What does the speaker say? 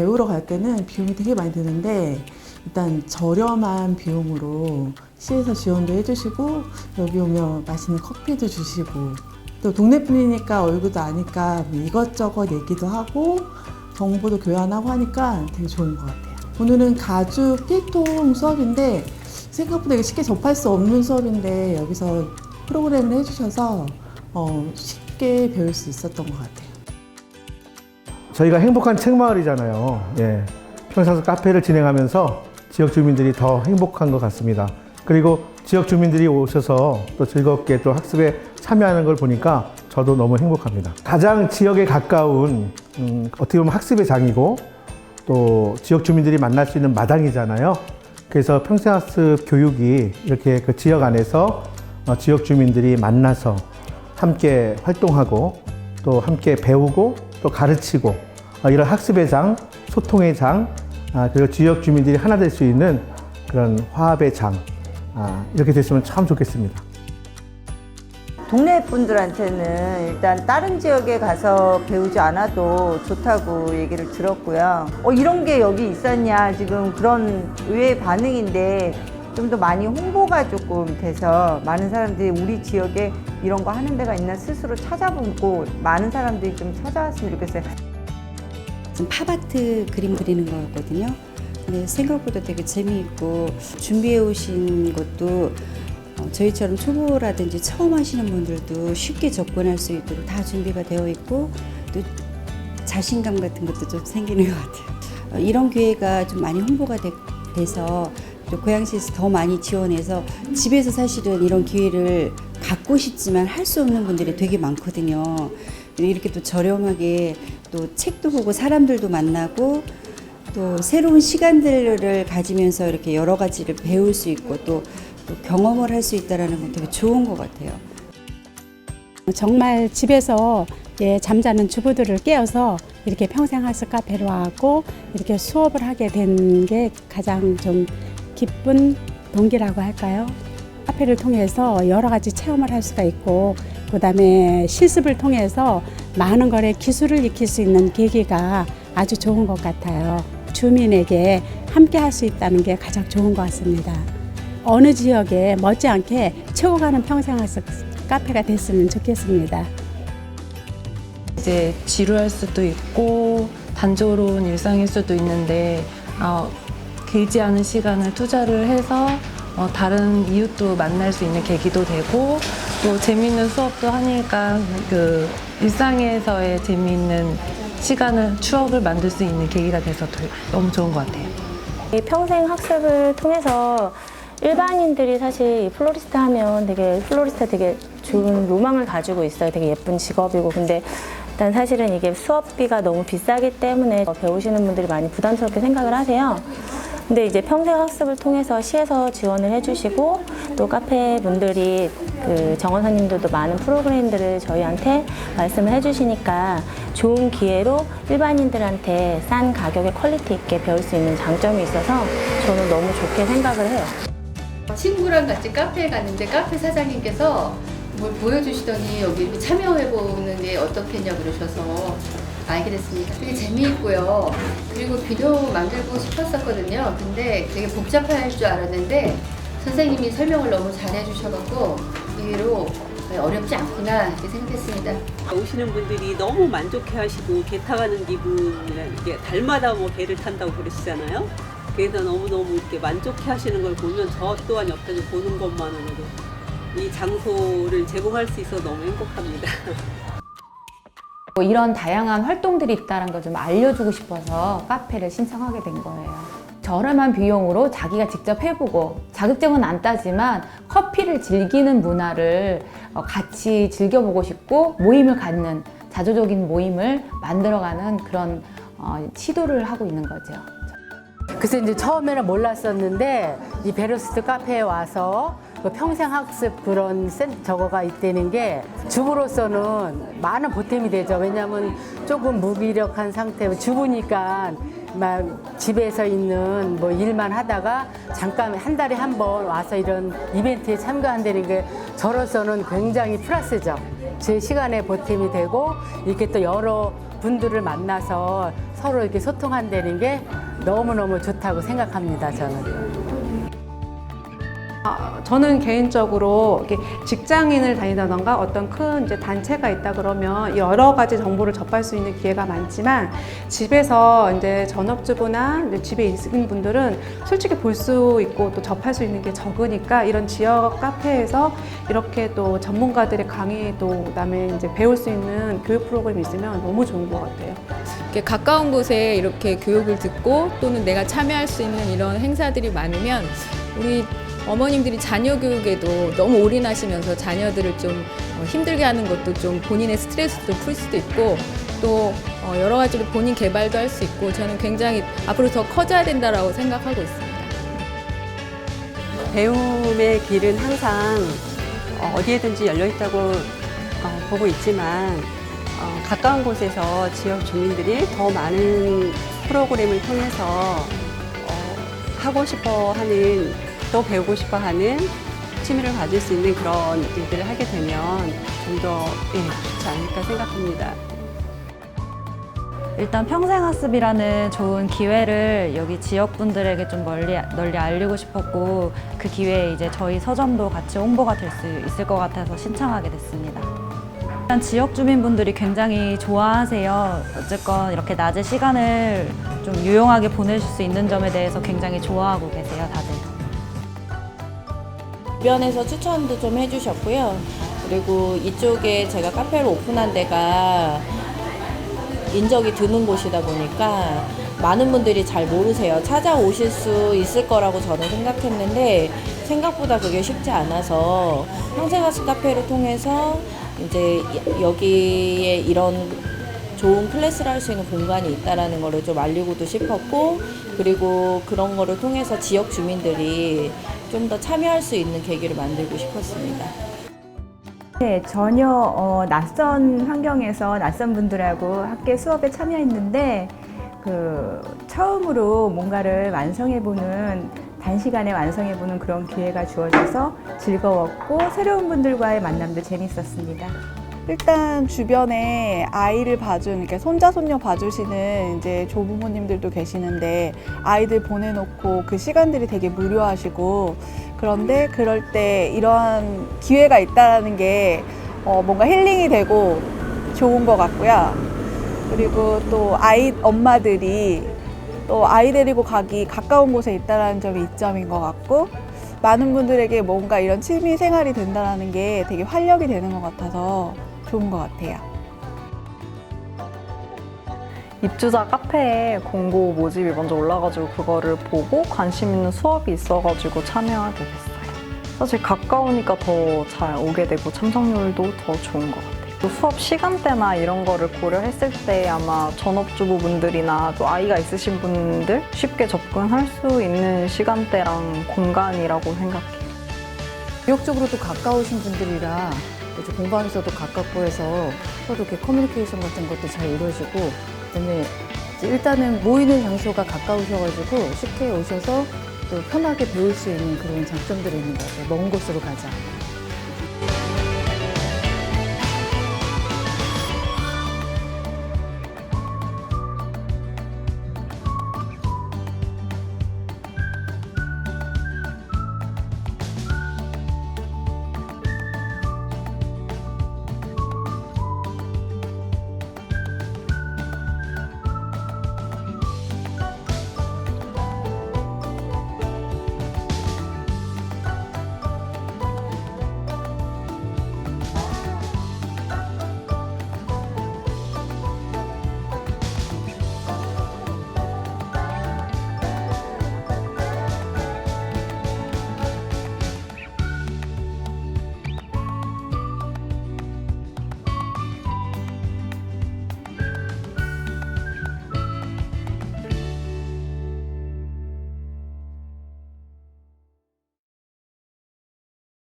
배우러 갈 때는 비용이 되게 많이 드는데 일단 저렴한 비용으로 시에서 지원도 해주시고 여기 오면 맛있는 커피도 주시고 또 동네 분이니까 얼굴도 아니까 뭐 이것저것 얘기도 하고 정보도 교환하고 하니까 되게 좋은 것 같아요. 오늘은 가죽 띠통 수업인데 생각보다 이게 쉽게 접할 수 없는 수업인데 여기서 프로그램을 해주셔서 어, 쉽게 배울 수 있었던 것 같아요. 저희가 행복한 책마을이잖아요. 예. 평상시 카페를 진행하면서 지역 주민들이 더 행복한 것 같습니다. 그리고 지역 주민들이 오셔서 또 즐겁게 또 학습에 참여하는 걸 보니까 저도 너무 행복합니다. 가장 지역에 가까운 음, 어떻게 보면 학습의 장이고 또 지역 주민들이 만날 수 있는 마당이잖아요. 그래서 평생학습 교육이 이렇게 그 지역 안에서 어, 지역 주민들이 만나서 함께 활동하고 또 함께 배우고 또 가르치고 어, 이런 학습의 장, 소통의 장, 아, 그리고 지역 주민들이 하나 될 수 있는 그런 화합의 장 아, 이렇게 됐으면 참 좋겠습니다. 동네 분들한테는 일단 다른 지역에 가서 배우지 않아도 좋다고 얘기를 들었고요. 어, 이런 게 여기 있었냐, 지금 그런 의외의 반응인데 좀 더 많이 홍보가 조금 돼서 많은 사람들이 우리 지역에 이런 거 하는 데가 있나 스스로 찾아보고 많은 사람들이 좀 찾아왔으면 좋겠어요. 지금 팝아트 그림 그리는 거였거든요. 근데 생각보다 되게 재미있고 준비해 오신 것도 어, 저희처럼 초보라든지 처음 하시는 분들도 쉽게 접근할 수 있도록 다 준비가 되어 있고 또 자신감 같은 것도 좀 생기는 것 같아요. 어, 이런 기회가 좀 많이 홍보가 되- 또 고양시에서 더 많이 지원해서 집에서 사실은 이런 기회를 갖고 싶지만 할 수 없는 분들이 되게 많거든요. 이렇게 또 저렴하게 또 책도 보고 사람들도 만나고 또 새로운 시간들을 가지면서 이렇게 여러 가지를 배울 수 있고 또, 또 경험을 할 수 있다라는 건 되게 좋은 것 같아요. 정말 집에서 예, 잠자는 주부들을 깨워서 이렇게 평생학습 카페로 와고 이렇게 수업을 하게 된 게 가장 좀 기쁜 동기라고 할까요? 카페를 통해서 여러 가지 체험을 할 수가 있고 그 다음에 실습을 통해서 많은 거래 기술을 익힐 수 있는 계기가 아주 좋은 것 같아요. 주민에게 함께 할 수 있다는 게 가장 좋은 것 같습니다. 어느 지역에 못지않게 채워 가는 평생학습 카페가 됐으면 좋겠습니다. 이제 지루할 수도 있고 단조로운 일상일 수도 있는데 어, 길지 않은 시간을 투자를 해서 어, 다른 이웃도 만날 수 있는 계기도 되고 또 재미있는 수업도 하니까 그 일상에서의 재미있는 시간을 추억을 만들 수 있는 계기가 돼서 더- 너무 좋은 것 같아요. 이 평생 학습을 통해서 일반인들이 사실 이 플로리스트 하면 되게 플로리스트 되게 좋은 로망을 가지고 있어요. 되게 예쁜 직업이고 근데 일단 사실은 이게 수업비가 너무 비싸기 때문에 배우시는 분들이 많이 부담스럽게 생각을 하세요. 근데 이제 평생 학습을 통해서 시에서 지원을 해주시고 또 카페 분들이 그 정원사님들도 많은 프로그램들을 저희한테 말씀을 해주시니까 좋은 기회로 일반인들한테 싼 가격에 퀄리티 있게 배울 수 있는 장점이 있어서 저는 너무 좋게 생각을 해요. 친구랑 같이 카페에 갔는데 카페 사장님께서 뭘 보여주시더니 여기 참여해보는 게 어떻겠냐 그러셔서 알게 됐습니다. 되게 재미있고요. 그리고 비디오 만들고 싶었었거든요. 근데 되게 복잡할 줄 알았는데 선생님이 설명을 너무 잘해주셔갖고 의외로 어렵지 않구나 이렇게 생각했습니다. 오시는 분들이 너무 만족해하시고 개 타가는 기분이라 이게 달마다 뭐 개를 탄다고 그러시잖아요. 그래서 너무너무 이렇게 만족해하시는 걸 보면 저 또한 옆에서 보는 것만으로도 이 장소를 제공할 수 있어 너무 행복합니다. 뭐 이런 다양한 활동들이 있다는 걸 좀 알려주고 싶어서 카페를 신청하게 된 거예요. 저렴한 비용으로 자기가 직접 해보고 자격증은 안 따지만 커피를 즐기는 문화를 어, 같이 즐겨보고 싶고 모임을 갖는 자조적인 모임을 만들어가는 그런 어, 시도를 하고 있는 거죠. 그래서 이제 처음에는 몰랐었는데 이 베로스트 카페에 와서 그 평생 학습 그런 센 저거가 있다는 게 주부로서는 많은 보탬이 되죠. 왜냐하면 조금 무기력한 상태, 주부니까 막 집에서 있는 뭐 일만 하다가 잠깐 한 달에 한 번 와서 이런 이벤트에 참가한다는 게 저로서는 굉장히 플러스죠. 제 시간에 보탬이 되고 이렇게 또 여러 분들을 만나서 서로 이렇게 소통한다는 게 너무너무 좋다고 생각합니다, 저는. 아, 저는 개인적으로 직장인을 다니다던가 어떤 큰 이제 단체가 있다 그러면 여러 가지 정보를 접할 수 있는 기회가 많지만 집에서 이제 전업주부나 이제 집에 있는 분들은 솔직히 볼 수 있고 또 접할 수 있는 게 적으니까 이런 지역 카페에서 이렇게 또 전문가들의 강의 또 그다음에 이제 배울 수 있는 교육 프로그램이 있으면 너무 좋은 것 같아요. 이렇게 가까운 곳에 이렇게 교육을 듣고 또는 내가 참여할 수 있는 이런 행사들이 많으면 우리 어머님들이 자녀 교육에도 너무 올인하시면서 자녀들을 좀 어, 힘들게 하는 것도 좀 본인의 스트레스도 풀 수도 있고 또 어, 여러 가지로 본인 개발도 할 수 있고 저는 굉장히 앞으로 더 커져야 된다라고 생각하고 있습니다. 배움의 길은 항상 어, 어디에든지 열려 있다고 어, 보고 있지만 어, 가까운 곳에서 지역 주민들이 더 많은 프로그램을 통해서 어, 하고 싶어 하는 또 배우고 싶어 하는 취미를 가질 수 있는 그런 일들을 하게 되면 좀더 예, 좋지 않을까 생각합니다. 일단 평생학습이라는 좋은 기회를 여기 지역분들에게 좀 멀리, 널리 알리고 싶었고 그 기회에 이제 저희 서점도 같이 홍보가 될 수 있을 것 같아서 신청하게 됐습니다. 일단 지역 주민분들이 굉장히 좋아하세요. 어쨌건 이렇게 낮에 시간을 좀 유용하게 보내실 수 있는 점에 대해서 굉장히 좋아하고 계세요, 다들. 주변에서 추천도 좀 해주셨고요. 그리고 이쪽에 제가 카페를 오픈한 데가 인적이 드문 곳이다 보니까 많은 분들이 잘 모르세요. 찾아오실 수 있을 거라고 저는 생각했는데 생각보다 그게 쉽지 않아서 평생학습 카페를 통해서 이제 여기에 이런 좋은 클래스를 할 수 있는 공간이 있다라는 거를 좀 알리고도 싶었고 그리고 그런 거를 통해서 지역 주민들이 좀 더 참여할 수 있는 계기를 만들고 싶었습니다. 네, 전혀 어, 낯선 환경에서 낯선 분들하고 학교 수업에 참여했는데 그 처음으로 뭔가를 완성해보는 단시간에 완성해보는 그런 기회가 주어져서 즐거웠고 새로운 분들과의 만남도 재밌었습니다. 일단 주변에 아이를 봐주는, 이렇게 손자, 손녀 봐주시는 이제 조부모님들도 계시는데 아이들 보내놓고 그 시간들이 되게 무료하시고 그런데 그럴 때 이러한 기회가 있다는 게 어, 뭔가 힐링이 되고 좋은 것 같고요. 그리고 또 아이, 엄마들이 또 아이 데리고 가기 가까운 곳에 있다는 점이 이점인 것 같고 많은 분들에게 뭔가 이런 취미 생활이 된다는 게 되게 활력이 되는 것 같아서 좋은 것 같아요. 입주자 카페에 공고 모집이 먼저 올라가지고 그거를 보고 관심 있는 수업이 있어가지고 참여하게 됐어요. 사실 가까우니까 더 잘 오게 되고 참석률도 더 좋은 것 같아요. 또 수업 시간대나 이런 거를 고려했을 때 아마 전업주부분들이나 또 아이가 있으신 분들 쉽게 접근할 수 있는 시간대랑 공간이라고 생각해요. 지역적으로 도 가까우신 분들이라 이제 공방에서도 가깝고 해서 서로 이렇게 커뮤니케이션 같은 것도 잘 이루어지고 그다음에 일단은 모이는 장소가 가까우셔가지고 쉽게 오셔서 또 편하게 배울 수 있는 그런 장점들이 있는 것 같아요. 먼 곳으로 가자.